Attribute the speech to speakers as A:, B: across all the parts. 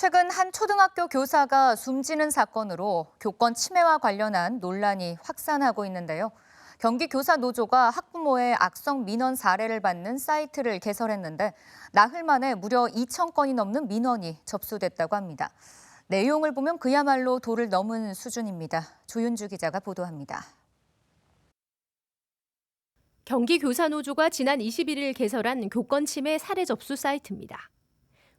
A: 최근 한 초등학교 교사가 숨지는 사건으로 교권 침해와 관련한 논란이 확산하고 있는데요. 경기 교사 노조가 학부모의 악성 민원 사례를 받는 사이트를 개설했는데 나흘 만에 무려 2천 건이 넘는 민원이 접수됐다고 합니다. 내용을 보면 그야말로 도를 넘은 수준입니다. 조윤주 기자가 보도합니다.
B: 경기 교사 노조가 지난 21일 개설한 교권 침해 사례 접수 사이트입니다.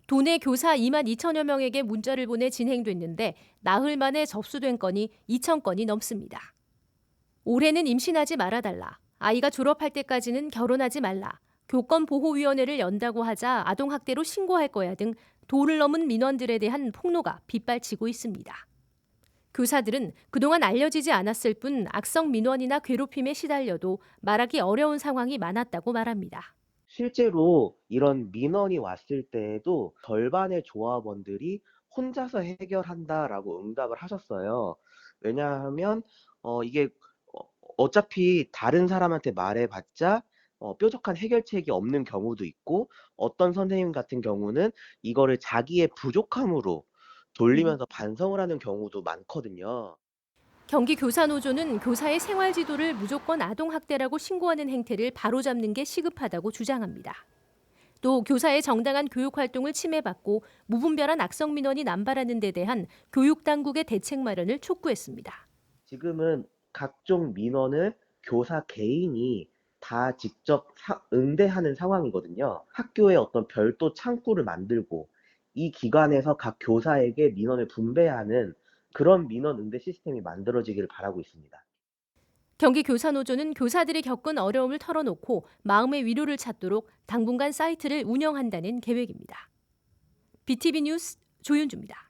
B: 도내 교사 2만 2천여 명에게 문자를 보내 진행됐는데 나흘 만에 접수된 건이 2천 건이 넘습니다. 올해는 임신하지 말아달라. 아이가 졸업할 때까지는 결혼하지 말라. 교권보호위원회를 연다고 하자 아동학대로 신고할 거야 등 도를 넘은 민원들에 대한 폭로가 빗발치고 있습니다. 교사들은 그동안 알려지지 않았을 뿐 악성 민원이나 괴롭힘에 시달려도 말하기 어려운 상황이 많았다고 말합니다.
C: 실제로 이런 민원이 왔을 때에도 절반의 조합원들이 혼자서 해결한다라고 응답을 하셨어요. 왜냐하면 어, 이게 어, 어차피 다른 사람한테 말해봤자 어, 뾰족한 해결책이 없는 경우도 있고 어떤 선생님 같은 경우는 이거를 자기의 부족함으로 돌리면서 반성을 하는 경우도 많거든요.
B: 경기 교사노조는 교사의 생활 지도를 무조건 아동학대라고 신고하는 행태를 바로잡는 게 시급하다고 주장합니다. 또 교사의 정당한 교육 활동을 침해받고 무분별한 악성 민원이 남발하는 데 대한 교육 당국의 대책 마련을 촉구했습니다.
C: 지금은 각종 민원을 교사 개인이 다 직접 사- 응대하는 상황이거든요. 학교에 어떤 별도 창구를 만들고 이 기관에서 각 교사에게 민원을 분배하는 그런 민원 응대 시스템이 만들어지기를 바라고 있습니다.
B: 경기 교사 노조는 교사들이 겪은 어려움을 털어놓고 마음의 위로를 찾도록 당분간 사이트를 운영한다는 계획입니다. BTV 뉴스 조윤주입니다.